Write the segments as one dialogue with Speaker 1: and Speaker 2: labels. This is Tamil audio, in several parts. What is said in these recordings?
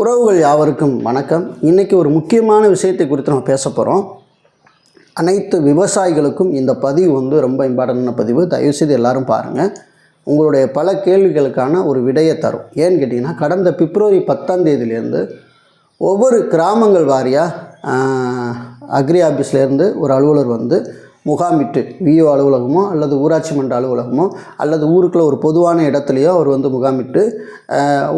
Speaker 1: உறவுகள் யாவருக்கும் வணக்கம். இன்றைக்கி ஒரு முக்கியமான விஷயத்தை குறித்து நம்ம பேச போகிறோம் அனைத்து விவசாயிகளுக்கும் இந்த பதிவு வந்து ரொம்ப இம்பார்ட்டண்டான பதிவு. தயவுசெய்து எல்லாரும் பாருங்கள் உங்களுடைய பல கேள்விகளுக்கான ஒரு விடையை தரும். ஏன்னு கேட்டிங்கன்னா கடந்த பிப்ரவரி பத்தாம் தேதியிலேருந்து ஒவ்வொரு கிராமங்கள் வாரியாக அக்ரி ஆஃபீஸ்லேருந்து ஒரு அலுவலர் வந்து முகாமிட்டு விஓ அலுவலகமோ அல்லது ஊராட்சி மன்ற அலுவலகமோ அல்லது ஊருக்குள்ள ஒரு பொதுவான இடத்துலையோ அவர் வந்து முகாமிட்டு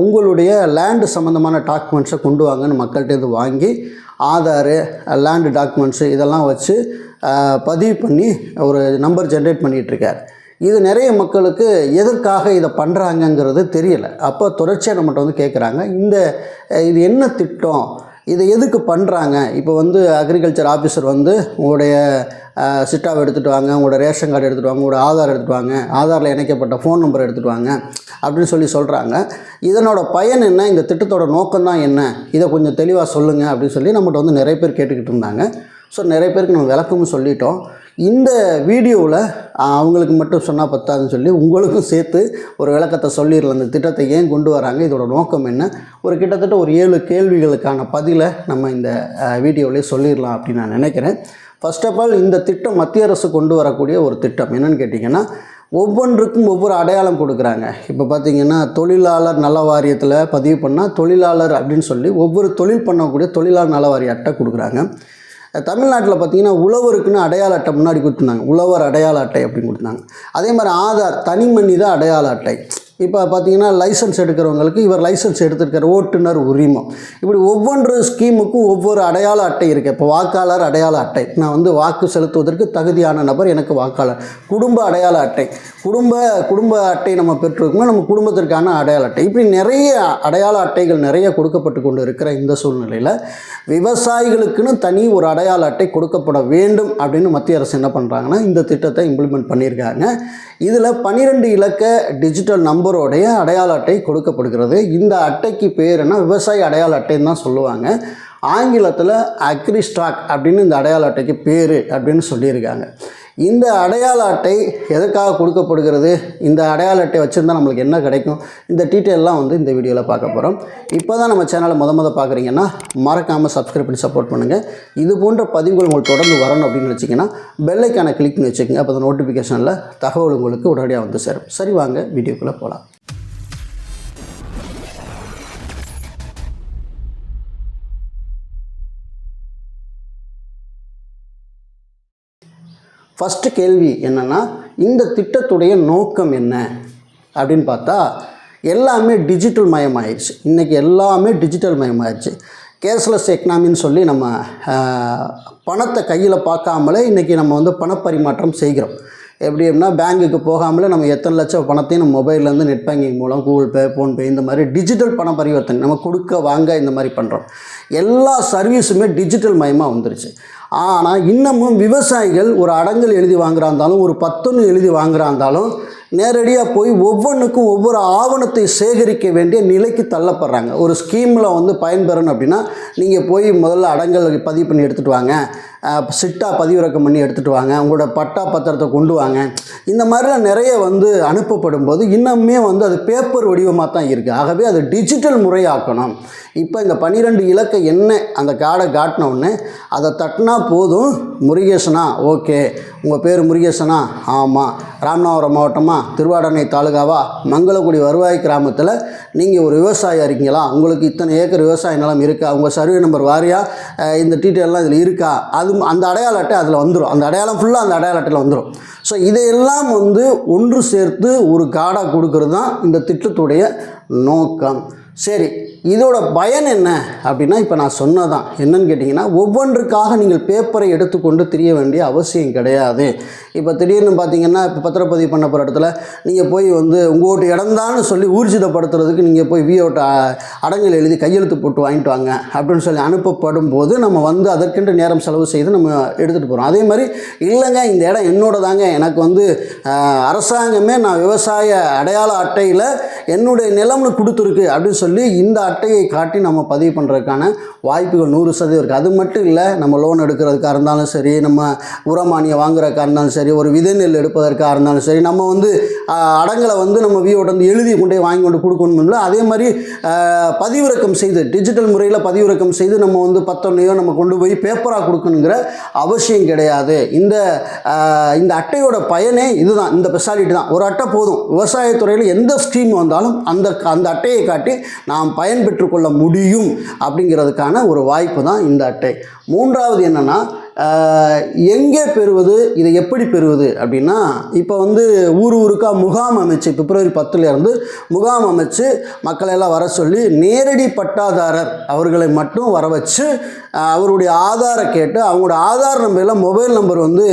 Speaker 1: உங்களுடைய லேண்டு சம்மந்தமான டாக்குமெண்ட்ஸை கொண்டு வாங்கன்னு மக்கள்கிட்டேருந்து வாங்கி ஆதாரு லேண்டு டாக்குமெண்ட்ஸு இதெல்லாம் வச்சு பதிவு பண்ணி ஒரு நம்பர் ஜென்ரேட் பண்ணிகிட்ருக்கார் இது நிறைய மக்களுக்கு எதற்காக இதை பண்ணுறாங்கங்கிறது தெரியல. அப்போ தொடர்ச்சியாக நம்மகிட்ட வந்து கேட்குறாங்க இந்த இது என்ன திட்டம்? இதை எதுக்கு பண்ணுறாங்க இப்போ வந்து அக்ரிகல்ச்சர் ஆஃபீஸர் வந்து உங்களுடைய சிட்டாவை எடுத்துகிட்டு வாங்க உங்களோட ரேஷன் கார்டு எடுத்துகிட்டு வாங்க உங்களோட ஆதார் எடுத்துகிட்டு வாங்க ஆதாரில் இணைக்கப்பட்ட ஃபோன் நம்பர் எடுத்துகிட்டு வாங்க அப்படின்னு சொல்லி சொல்கிறாங்க இதனோட பயன் என்ன? இந்த திட்டத்தோட நோக்கம் தான் என்ன? இதை கொஞ்சம் தெளிவாக சொல்லுங்கள் அப்படின்னு சொல்லி நம்மகிட்ட வந்து நிறைய பேர் கேட்டுக்கிட்டு இருந்தாங்க. ஸோ நிறைய பேருக்கு நம்ம விளக்கமும் சொல்லிட்டோம். இந்த வீடியோவில் அவங்களுக்கு மட்டும் சொன்னால் பத்தாதுன்னு சொல்லி உங்களுக்கும் சேர்த்து ஒரு விளக்கத்தை சொல்லிடலாம். இந்த திட்டத்தை ஏன் கொண்டு வராங்க? இதோட நோக்கம் என்ன? ஒரு கிட்டத்தட்ட ஒரு ஏழு கேள்விகளுக்கான பதிலை நம்ம இந்த வீடியோவிலே சொல்லிடலாம் அப்படின்னு நான் நினைக்கிறேன். ஃபர்ஸ்ட் ஆஃப் ஆல் இந்த திட்டம் மத்திய அரசு கொண்டு வரக்கூடிய ஒரு திட்டம். என்னென்னு கேட்டிங்கன்னா ஒவ்வொன்றுக்கும் ஒவ்வொரு அடையாளம் கொடுக்குறாங்க. இப்போ பார்த்தீங்கன்னா தொழிலாளர் நல வாரியத்தில் பதிவு பண்ணால் தொழிலாளர் அப்படின்னு சொல்லி ஒவ்வொரு தொழில் பண்ணக்கூடிய தொழிலாளர் நல வாரிய அட்டை கொடுக்குறாங்க. தமிழ்நாட்டில் பார்த்தீங்கன்னா உழவருக்குன்னு அடையாள அட்டை முன்னாடி கொடுத்துருந்தாங்க. உழவர் அடையாள அட்டை அப்படின்னு கொடுத்தாங்க அதே மாதிரி ஆதார் தனி மனித அடையாள அட்டை. இப்போ பார்த்தீங்கன்னா லைசன்ஸ் எடுக்கிறவங்களுக்கு இவர் லைசன்ஸ் எடுத்திருக்கிற ஓட்டுநர் உரிமம். இப்படி ஒவ்வொன்று ஸ்கீமுக்கும் ஒவ்வொரு அடையாள அட்டை இருக்குது இப்போ வாக்காளர் அடையாள அட்டை. நான் வந்து வாக்கு செலுத்துவதற்கு தகுதியான நபர் எனக்கு வாக்காளர். குடும்ப அடையாள அட்டை. குடும்ப குடும்ப அட்டை நம்ம பெற்றிருக்கோம்னா நம்ம குடும்பத்திற்கான அடையாள அட்டை. இப்படி நிறைய அடையாள அட்டைகள் நிறைய கொடுக்கப்பட்டு கொண்டு இருக்கிற இந்த சூழ்நிலையில் விவசாயிகளுக்குன்னு தனி ஒரு அடையாள அட்டை கொடுக்கப்பட வேண்டும் அப்படின்னு மத்திய அரசு என்ன பண்ணுறாங்கன்னா இந்த திட்டத்தை இம்ப்ளிமெண்ட் பண்ணியிருக்காங்க. இதில் பன்னிரெண்டு இலக்க டிஜிட்டல் நம்பரோடைய அடையாள அட்டை கொடுக்கப்படுகிறது. இந்த அட்டைக்கு பேர் என்ன? விவசாய அடையாள அட்டைன்னு தான் சொல்லுவாங்க. ஆங்கிலத்தில் அக்ரி ஸ்டாக் அப்படின்னு இந்த அடையாள அட்டைக்கு பேர் அப்படின்னு சொல்லியிருக்காங்க. இந்த அடையாள அட்டை எதற்காக கொடுக்கப்படுகிறது? இந்த அடையாள அட்டை வச்சுருந்தா நம்மளுக்கு என்ன கிடைக்கும்? இந்த டீட்டெயிலெலாம் வந்து இந்த வீடியோவில் பார்க்க போகிறோம் இப்போ தான் நம்ம சேனலை முத முத பார்க்குறீங்கன்னா மறக்காமல் சப்ஸ்கிரைப் பண்ணி சப்போர்ட் பண்ணுங்கள் இது போன்ற பதிவுகள் உங்களுக்கு தொடர்ந்து வரணும் அப்படின்னு வச்சிங்கன்னா பெல்லைக்கான கிளிக் பண்ணி வச்சுக்கோங்க. அப்போ அந்த நோட்டிஃபிகேஷனில் தகவல் உங்களுக்கு உடனடியாக வந்து சேரும். சரி வாங்க வீடியோக்குள்ளே போகலாம் ஃபஸ்ட்டு கேள்வி என்னென்னா இந்த திட்டத்துடைய நோக்கம் என்ன? அப்படின்னு பார்த்தா எல்லாமே டிஜிட்டல் மயமாயிடுச்சு இன்றைக்கி எல்லாமே டிஜிட்டல் மயமாயிடுச்சு கேஷ்லெஸ் எக்கனாமின்னு சொல்லி நம்ம பணத்தை கையில் பார்க்காமலே இன்றைக்கி நம்ம வந்து பணப்பரிமாற்றம் செய்கிறோம். எப்படி அப்படின்னா பேங்குக்கு போகாமலே நம்ம எத்தனை லட்சம் பணத்தையும் நம்ம மொபைல்லேருந்து நெட் பேங்கிங் மூலம் கூகுள் பே ஃபோன்பே இந்த மாதிரி டிஜிட்டல் பண பரிவர்த்தனை நம்ம கொடுக்க வாங்க இந்த மாதிரி பண்ணுறோம் எல்லா சர்வீஸுமே டிஜிட்டல் மயமாக வந்துருச்சு. ஆனால் இன்னமும் விவசாயிகள் ஒரு அடங்கல் எழுதி வாங்குறா இருந்தாலும் ஒரு பத்தொன்று எழுதி வாங்குறாந்தாலும் நேரடியாக போய் ஒவ்வொன்றுக்கும் ஒவ்வொரு ஆவணத்தை சேகரிக்க வேண்டிய நிலைக்கு தள்ளப்படுறாங்க. ஒரு ஸ்கீமில் வந்து பயன்பெறணும் அப்படின்னா நீங்கள் போய் முதல்ல அடங்கல் பதிவு பண்ணி எடுத்துகிட்டு வாங்க. சிட்டா பதிவிறக்கம் பண்ணி எடுத்துகிட்டு வாங்க. உங்களோட பட்டா பத்திரத்தை கொண்டு வாங்க. இந்த மாதிரிலாம் நிறைய வந்து அனுப்பப்படும் போது இன்னுமே வந்து அது பேப்பர் வடிவமாக தான் இருக்குது ஆகவே அது டிஜிட்டல் முறையாக்கணும். இப்போ இந்த பன்னிரெண்டு இலக்க என்ன அந்த கார்டை காட்டினோடனே அதை தட்டினா போதும். முருகேசனா ஓகே. உங்கள் பேர் முருகேசனா? ஆமாம் ராமநாதபுரம் மாவட்டமா? திருவாடனை தாலுகாவா மங்களக்குடி வருவாய் கிராமத்தில் நீங்கள் ஒரு விவசாயியாக இருக்கீங்களா? உங்களுக்கு இத்தனை ஏக்கர் விவசாய நிலம் இருக்கா? உங்கள் சர்வே நம்பர் வாரியாக இந்த டீட்டெயிலெலாம் இதில் இருக்கா? அது அந்த அடையாள அட்டை அதில் வந்துடும் அந்த அடையாளம் ஃபுல்லாக அந்த அடையாள அட்டையில் வந்துடும் ஸோ இதையெல்லாம் வந்து ஒன்று சேர்த்து ஒரு கார்டாக கொடுக்கறது தான் இந்த திட்டத்துடைய நோக்கம். சரி இதோட பயன் என்ன அப்படின்னா இப்போ நான் சொன்னதான் என்னன்னு கேட்டிங்கன்னா ஒவ்வொன்றுக்காக நீங்கள் பேப்பரை எடுத்துக்கொண்டு தெரிய வேண்டிய அவசியம் கிடையாது. இப்போ திடீர்னு பார்த்தீங்கன்னா இப்போ பத்திரப்பதிவு பண்ண போகிற இடத்துல நீங்கள் போய் வந்து உங்கள்கிட்ட இடம்தான்னு சொல்லி ஊர்ஜிதப்படுத்துறதுக்கு நீங்கள் போய் விஓட்ட அடங்கல் எழுதி கையெழுத்து போட்டு வாங்கிட்டு வாங்க அப்படின்னு சொல்லி அனுப்பப்படும் போது நம்ம வந்து அதற்கென்று நேரம் செலவு செய்து நம்ம எடுத்துகிட்டு போகிறோம் அதே மாதிரி இல்லைங்க இந்த இடம் என்னோட தாங்க எனக்கு வந்து அரசாங்கமே நான் விவசாய அடையாள அட்டையில் என்னுடைய நிலம்னு கொடுத்துருக்கு அப்படின்னு சொல்லி இந்த அட்டையை காட்டி நம்ம பதிவு பண்ணுறதுக்கான வாய்ப்புகள் நூறு சதவீதம் இருக்குது அது மட்டும் இல்லை நம்ம லோன் எடுக்கிறதுக்காக இருந்தாலும் சரி நம்ம உரமானியம் வாங்குறதுக்காக இருந்தாலும் சரி ஒரு விதை நெல் எடுப்பதற்காக இருந்தாலும் சரி நம்ம வந்து அடங்களை அடங்கலை வந்து நம்ம வியோட வந்து எழுதி கொண்டு போய் வாங்கி கொண்டு கொடுக்கணும்ல அதே மாதிரி பதிவிறக்கம் செய்து டிஜிட்டல் முறையில் பதிவிறக்கம் செய்து நம்ம வந்து பத்தொன்னையோ நம்ம கொண்டு போய் பேப்பராக கொடுக்கணுங்கிற அவசியம் கிடையாது. இந்த இந்த அட்டையோட பயனே இதுதான். இந்த ஸ்பெஷாலிட்டி தான். ஒரு அட்டை போதும். விவசாயத்துறையில் எந்த ஸ்கீம் வந்தாலும் அந்த அந்த அட்டையை காட்டி நாம் பயன் பெற்றுக்கொள்ள முடியும் அப்படிங்கிறதுக்கான ஒரு வாய்ப்பு தான் இந்த அட்டை. மூன்றாவது என்னென்னா எங்கே பெறுவது? இதை எப்படி பெறுவது? அப்படின்னா இப்போ வந்து ஊர் ஊருக்காக முகாம் அமைச்சு பிப்ரவரி பத்துலேருந்து முகாம் அமைச்சு மக்களை எல்லாம் வர சொல்லி நேரடி பட்டாதாரர் அவர்களை மட்டும் வர வச்சு அவருடைய ஆதாரை கேட்டு அவங்களோட ஆதார் நம்பரில் மொபைல் நம்பர் வந்து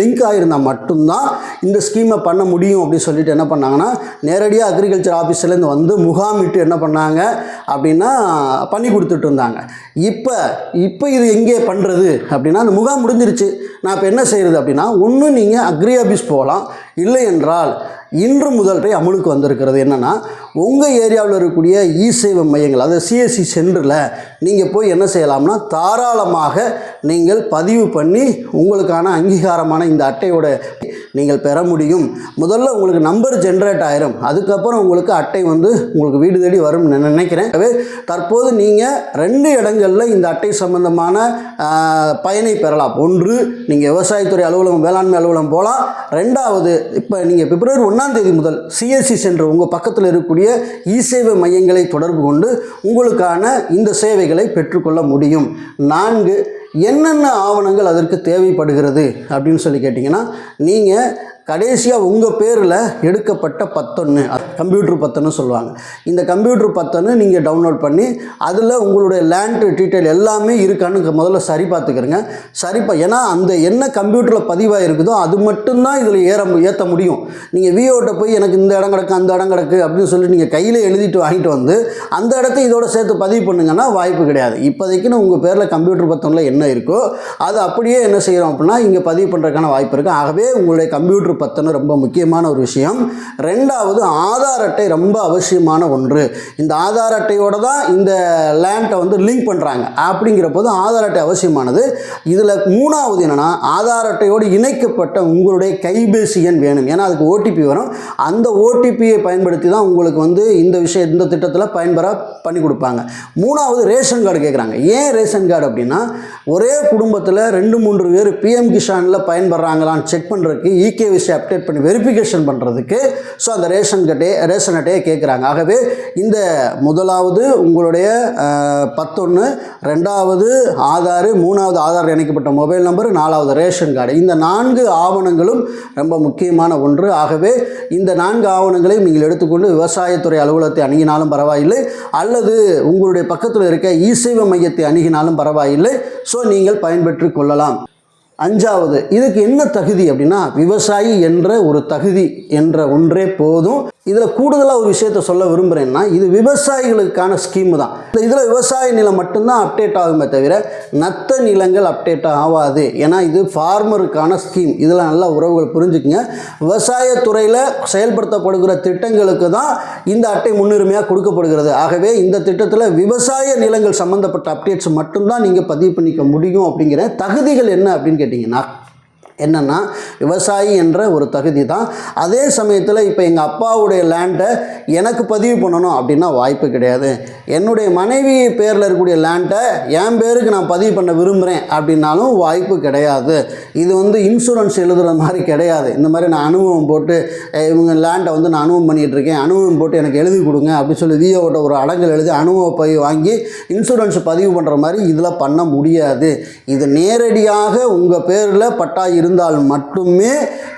Speaker 1: லிங்க் ஆகிருந்தால் மட்டும்தான் இந்த ஸ்கீமை பண்ண முடியும் அப்படின்னு சொல்லிட்டு என்ன பண்ணாங்கன்னா நேரடியாக அக்ரிகல்ச்சர் ஆஃபீஸ்லேருந்து வந்து முகாமிட்டு என்ன பண்ணாங்க அப்படின்னா பண்ணி கொடுத்துட்டு இருந்தாங்க. இப்போ இப்போ இது எங்கே பண்ணுறது அப்படின்னா அந்த முகாம் முடிஞ்சிருச்சு. நான் இப்போ என்ன செய்கிறது அப்படின்னா ஒன்று நீங்கள் அக்ரி ஆஃபீஸ் போகலாம். இல்லை என்றால் இன்று முதல் வரை அமலுக்கு வந்திருக்கிறது என்னென்னா உங்கள் ஏரியாவில் இருக்கக்கூடிய இ சேவை மையங்கள் அதாவது சிஎஸ்சி சென்டரில் நீங்கள் போய் என்ன செய்யலாம்னா தாராளமாக நீங்கள் பதிவு பண்ணி உங்களுக்கான அங்கீகாரமான இந்த அட்டையோட நீங்கள் பெற முடியும். முதல்ல உங்களுக்கு நம்பர் ஜென்ரேட் ஆயிரும். அதுக்கப்புறம் உங்களுக்கு அட்டை வந்து உங்களுக்கு வீடு தேடி வரும்னு நான் நினைக்கிறேன். தற்போது நீங்கள் ரெண்டு இடங்களில் இந்த அட்டை சம்பந்தமான பயனை பெறலாம். ஒன்று நீங்கள் விவசாயத்துறை அலுவலகம் வேளாண்மை அலுவலகம் போகலாம் ரெண்டாவது இப்போ நீங்கள் பிப்ரவரி ஒன்றாம் தேதி முதல் சிஎஸ்சி சென்டர் உங்கள் பக்கத்தில் இருக்கக்கூடிய இ சேவை மையங்களை தொடர்பு கொண்டு உங்களுக்கான இந்த சேவைகளை பெற்றுக்கொள்ள முடியும். நான்கு என்னென்ன ஆவணங்கள் அதற்கு தேவைப்படுகிறது அப்படின்னு சொல்லி கேட்டிங்கன்னா நீங்கள் கடைசியாக உங்கள் பேரில் எடுக்கப்பட்ட பத்தொன்று கம்ப்யூட்டர் பத்தொன்னு சொல்லுவாங்க. இந்த கம்ப்யூட்டர் பத்தொன்னு நீங்கள் டவுன்லோட் பண்ணி அதில் உங்களுடைய லேண்ட் டீட்டெயில் எல்லாமே இருக்கான்னு முதல்ல சரி பார்த்துக்கிறங்க. சரி ஏன்னா அந்த என்ன கம்ப்யூட்டரில் பதிவாக இருக்குதோ அது மட்டும்தான் இதில் ஏற மு- ஏற்ற முடியும். நீங்கள் விஓட்ட போய் எனக்கு இந்த இடம் கிடக்கு அந்த இடம் கிடக்கு அப்படின்னு சொல்லி நீங்கள் கையில் எழுதிட்டு வாங்கிட்டு வந்து அந்த இடத்த இதோட சேர்த்து பதிவு பண்ணுங்கன்னா வாய்ப்பு கிடையாது. இப்போதைக்குன்னு உங்கள் பேரில் கம்ப்யூட்டர் பத்தனில் என்ன இருக்கோ அது அப்படியே என்ன செய்கிறோம் அப்படின்னா இங்கே பதிவு பண்ணுறதுக்கான வாய்ப்பு இருக்குது ஆகவே உங்களுடைய கம்ப்யூட்டர் பத்தனை ரொம்ப முக்கியமான ஒரு விஷயம். ரெண்டாவது ஆதார் அட்டை ரொம்ப அவசியமான ஒன்று. இந்த ஆதார் அட்டையோட தான் இந்த லேண்டை வந்து லிங்க் பண்ணுறாங்க அப்படிங்கிற போது ஆதார் அட்டை அவசியமானது. இதில் மூணாவது என்னென்னா ஆதார் அட்டையோடு இணைக்கப்பட்ட உங்களுடைய கைபேசி எண் வேணும். ஏன்னா அதுக்கு ஓடிபி வரும். அந்த ஓடிபியை பயன்படுத்தி தான் உங்களுக்கு வந்து இந்த விஷயம் இந்த திட்டத்தில் பயன்பெற பண்ணி கொடுப்பாங்க. மூணாவது ரேஷன் கார்டு கேட்குறாங்க ஏன் ரேஷன் கார்டு அப்படின்னா ஒரே குடும்பத்தில் ரெண்டு மூன்று பேர் பிஎம் கிஷானில் பயன்படுறாங்களான்னு செக் பண்ணுறதுக்கு இகேவிசி அப்டேட் பண்ணி வெரிஃபிகேஷன் பண்ணுறதுக்கு ஸோ அந்த ரேஷன் கட்டே ரேஷன் அட்டையை கேட்குறாங்க ஆகவே இந்த முதலாவது உங்களுடைய பத்தொன்று ரெண்டாவது ஆதார் மூணாவது ஆதார் இணைக்கப்பட்ட மொபைல் நம்பர் நாலாவது ரேஷன் கார்டு இந்த நான்கு ஆவணங்களும் ரொம்ப முக்கியமான ஒன்று. ஆகவே இந்த நான்கு ஆவணங்களையும் நீங்கள் எடுத்துக்கொண்டு விவசாயத்துறை அலுவலகத்தை அணுகினாலும் பரவாயில்லை. அல்லது உங்களுடைய பக்கத்தில் இருக்க இ மையத்தை அணுகினாலும் பரவாயில்லை. ஸோ நீங்கள் பயன்பெற்று கொள்ளலாம். அஞ்சாவது இதுக்கு என்ன தகுதி அப்படின்னா விவசாயி என்ற ஒரு தகுதி என்ற ஒன்றே போதும். இதில் கூடுதலாக ஒரு விஷயத்த சொல்ல விரும்புகிறேன்னா இது விவசாயிகளுக்கான ஸ்கீம் தான். இதில் விவசாய நிலம் மட்டும்தான் அப்டேட் ஆகுமே தவிர நத்த நிலங்கள் அப்டேட் ஆகாது. ஏன்னா இது ஃபார்மருக்கான ஸ்கீம் இதில் நல்லா உறவுகள் புரிஞ்சுக்குங்க. விவசாயத்துறையில் செயல்படுத்தப்படுகிற திட்டங்களுக்கு தான் இந்த அட்டை முன்னுரிமையாக கொடுக்கப்படுகிறது. ஆகவே இந்த திட்டத்தில் விவசாய நிலங்கள் சம்மந்தப்பட்ட அப்டேட்ஸ் மட்டும்தான் நீங்கள் பதிவு பண்ணிக்க முடியும் அப்படிங்கிற தகுதிகள் என்ன அப்படின்னு கேட்டிங்கன்னா என்னென்னா விவசாயி என்ற ஒரு தகுதி தான் அதே சமயத்தில் இப்போ எங்கள் அப்பாவுடைய லேண்டை எனக்கு பதிவு பண்ணணும் அப்படின்னா வாய்ப்பு கிடையாது. என்னுடைய மனைவி பேரில் இருக்கக்கூடிய லேண்டை என் பேருக்கு நான் பதிவு பண்ண விரும்புகிறேன் அப்படின்னாலும் வாய்ப்பு கிடையாது. இது வந்து இன்சூரன்ஸ் எழுதுகிற மாதிரி கிடையாது. இந்த மாதிரி நான் அனுபவம் போட்டு இவங்க லேண்டை வந்து நான் அனுபவம் பண்ணிகிட்டு இருக்கேன். அனுபவம் போட்டு எனக்கு எழுதி கொடுங்க அப்படின்னு சொல்லி விஓட்ட ஒரு அடங்கல் எழுதி அனுபவ பதிவு வாங்கி இன்சூரன்ஸ் பதிவு பண்ணுற மாதிரி இதில் பண்ண முடியாது. இது நேரடியாக உங்கள் பேரில் பட்டா இருந்தால் மட்டுமே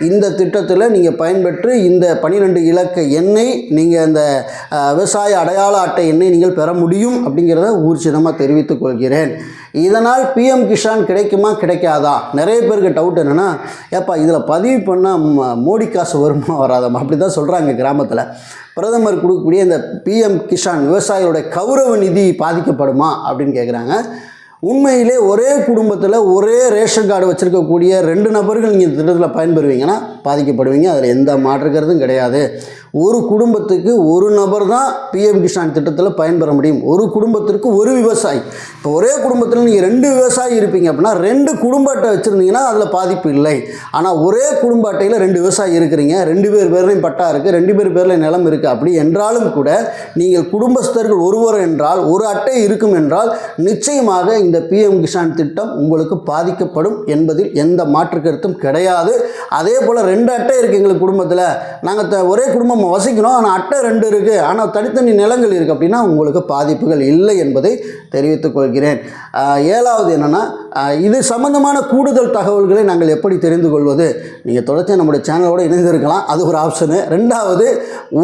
Speaker 1: இந்த திட்டத்தில் நீங்கள் பயன்பெற்று இந்த பன்னிரெண்டு இலக்க எண்ணை நீங்கள் அந்த விவசாய அடையாள அட்டை எண்ணை நீங்கள் பெற முடியும் அப்படிங்கிறத ஊர்ஜிதமாக தெரிவித்துக் கொள்கிறேன். இதனால் பிஎம் கிஷான் கிடைக்குமா கிடைக்காதா? நிறைய பேருக்கு டவுட் என்னென்னா ஏப்பா இதில் பதிவு பண்ணால் மோடி காசு வருமா வராதம்மா அப்படி தான் சொல்கிறாங்க கிராமத்தில். பிரதமர் கொடுக்கக்கூடிய இந்த பிஎம் கிஷான் விவசாயிகளுடைய கௌரவ நிதி பாதிக்கப்படுமா அப்படின்னு கேட்குறாங்க உண்மையிலே ஒரே குடும்பத்தில் ஒரே ரேஷன் கார்டு வச்சுருக்கக்கூடிய ரெண்டு நபர்கள் நீங்கள் திட்டத்தில் பயன்பெறுவீங்கன்னா பாதிக்கப்படுவீங்க. அதில் எந்த மாற்றுக்கிறதும் கிடையாது. ஒரு குடும்பத்துக்கு ஒரு நபர் தான் பிஎம் கிஷான் திட்டத்தில் பயன்பெற முடியும். ஒரு குடும்பத்திற்கு ஒரு விவசாயி. இப்போ ஒரே குடும்பத்தில் நீங்கள் ரெண்டு விவசாயி இருப்பீங்க அப்படின்னா ரெண்டு குடும்ப அட்டை வச்சுருந்தீங்கன்னா அதில் பாதிப்பு இல்லை. ஆனால் ஒரே குடும்ப அட்டையில் ரெண்டு விவசாயி இருக்கிறீங்க. ரெண்டு பேர் பேர்லையும் பட்டா இருக்குது ரெண்டு பேர் பேரில் நிலம் இருக்குது அப்படி என்றாலும் கூட நீங்கள் குடும்பஸ்தர்கள் ஒருவர் என்றால் ஒரு அட்டை இருக்கும் என்றால் நிச்சயமாக இந்த பிஎம் கிஷான் திட்டம் உங்களுக்கு பாதிக்கப்படும் என்பதில் எந்த மாற்று கருத்தும் கிடையாது. அதே போல் ரெண்டு அட்டை இருக்குது எங்களுக்கு குடும்பத்தில். நாங்கள் ஒரே குடும்பம் வசிக்கிறோம் ஆனால் அட்டை ரெண்டு இருக்குது ஆனால் தனித்தனி நிலங்கள் இருக்குது அப்படின்னா உங்களுக்கு பாதிப்புகள் இல்லை என்பதை தெரிவித்துக் கொள்கிறேன். ஏழாவது என்னென்னா இது சம்பந்தமான கூடுதல் தகவல்களை நாங்கள் எப்படி தெரிந்து கொள்வது? நீங்கள் தொடர்ச்சி நம்முடைய சேனலோடு இணைந்திருக்கலாம். அது ஒரு ஆப்ஷனு ரெண்டாவது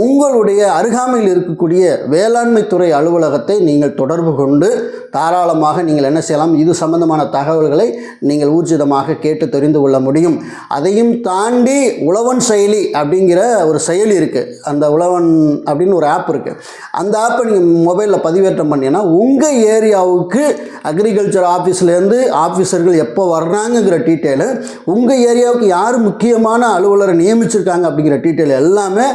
Speaker 1: உங்களுடைய அருகாமையில் இருக்கக்கூடிய வேளாண்மைத்துறை அலுவலகத்தை நீங்கள் தொடர்பு கொண்டு தாராளமாக நீங்கள் என்ன செய்யலாம்? இது சம்பந்தமான தகவல்களை நீங்கள் ஊர்ஜிதமாக கேட்டு தெரிந்து கொள்ள முடியும். அதையும் தாண்டி உழவன் செயலி அப்படிங்கிற ஒரு செயலி இருக்குது அந்த உழவன் அப்படின்னு ஒரு ஆப் இருக்குது அந்த ஆப்பை நீங்கள் மொபைலில் பதிவேற்றம் பண்ணீங்கன்னா உங்கள் ஏரியாவுக்கு அக்ரிகல்ச்சர் ஆஃபீஸ்லேருந்து ஆஃபீஸர்கள் எப்போ வர்றாங்கங்கிற டீட்டெயிலு உங்கள் ஏரியாவுக்கு யார் முக்கியமான அலுவலரை நியமிச்சிருக்காங்க அப்படிங்கிற டீட்டெயில் எல்லாமே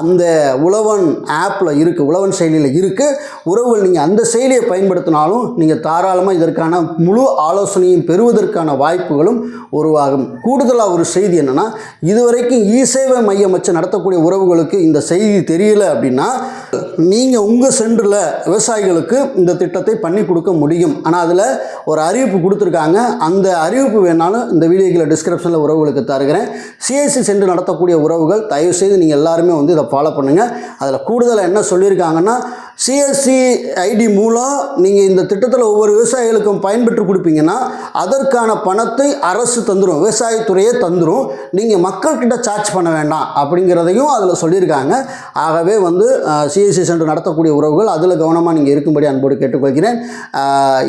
Speaker 1: அந்த உழவன் ஆப்பில் இருக்குது உழவன் செயலியில் இருக்குது உறவுகள் நீங்கள் அந்த செயலியை பயன்படுத்தினாலும் நீங்கள் தாராளமாக இதற்கான முழு ஆலோசனையும் பெறுவதற்கான வாய்ப்புகளும் உருவாகும். கூடுதலாக ஒரு செய்தி என்னென்னா இதுவரைக்கும் இ சேவை மையம் வச்சு நடத்தக்கூடிய உறவுகளுக்கு இந்த செய்தி தெரியல அப்படின்னா நீங்கள் உங்கள் சென்டரில் விவசாயிகளுக்கு இந்த திட்டத்தை பண்ணி கொடுக்க முடியும். ஆனால் அதில் ஒரு அறிவிப்பு கொடுத்துருக்காங்க அந்த அறிவிப்பு வேணாலும் இந்த வீடியோக்கில் டிஸ்கிரிப்ஷனில் உறவுகளுக்கு தருகிறேன். சிஎஸ்சி சென்று நடத்தக்கூடிய உறவுகள் தயவுசெய்து நீங்கள் எல்லாருமே வந்து இதை ஃபாலோ பண்ணுங்கள் அதில் கூடுதலாக என்ன சொல்லியிருக்காங்கன்னா சிஎஸ்சி ஐடி மூலம் நீங்கள் இந்த திட்டத்தில் ஒவ்வொரு விவசாயிகளுக்கும் பயன்பெற்று கொடுப்பீங்கன்னா அதற்கான பணத்தை அரசு தந்துடும் விவசாயத்துறையே தந்துடும் நீங்கள் மக்கள்கிட்ட சார்ஜ் பண்ண வேண்டாம் அப்படிங்கிறதையும் அதில் சொல்லியிருக்காங்க. ஆகவே வந்து சிஎஸ்சி சென்று நடத்தக்கூடிய உறவுகள் அதில் கவனமாக நீங்கள் இருக்கும்படி அன்போடு கேட்டுக்கொள்கிறேன்.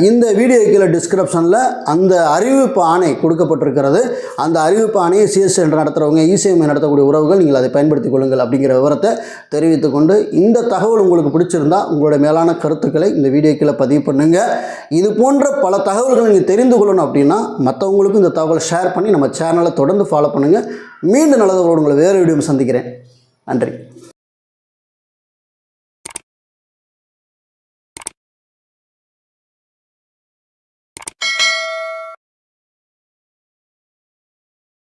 Speaker 1: இந்த வீடியோ கீழே டிஸ்கிரிப்ஷனில் அந்த அறிவிப்பு ஆணை கொடுக்கப்பட்டிருக்கிறது. அந்த அறிவிப்பு ஆணையை சிஎஸ்சி என்று நடத்துகிறவங்க இசிஎம்ஐ நடத்தக்கூடிய உறவுகள் நீங்கள் அதை பயன்படுத்திக் கொள்ளுங்கள் அப்படிங்கிற விவரத்தை தெரிவித்துக்கொண்டு இந்த தகவல் உங்களுக்கு பிடிச்சிருந்தா உங்களோட மேலான கருத்துக்களை இந்த வீடியோ பதிவு பண்ணுங்கள் இது போன்ற பல தகவல்களை நீங்கள் தெரிந்து கொள்ளணும் அப்படின்னா மற்றவங்களுக்கும் இந்த தகவலை ஷேர் பண்ணி நம்ம சேனலை தொடர்ந்து ஃபாலோ பண்ணுங்கள் மீண்டும் நல்லதவர்களோடு உங்களை வேறு வீடியோ சந்திக்கிறேன். நன்றி.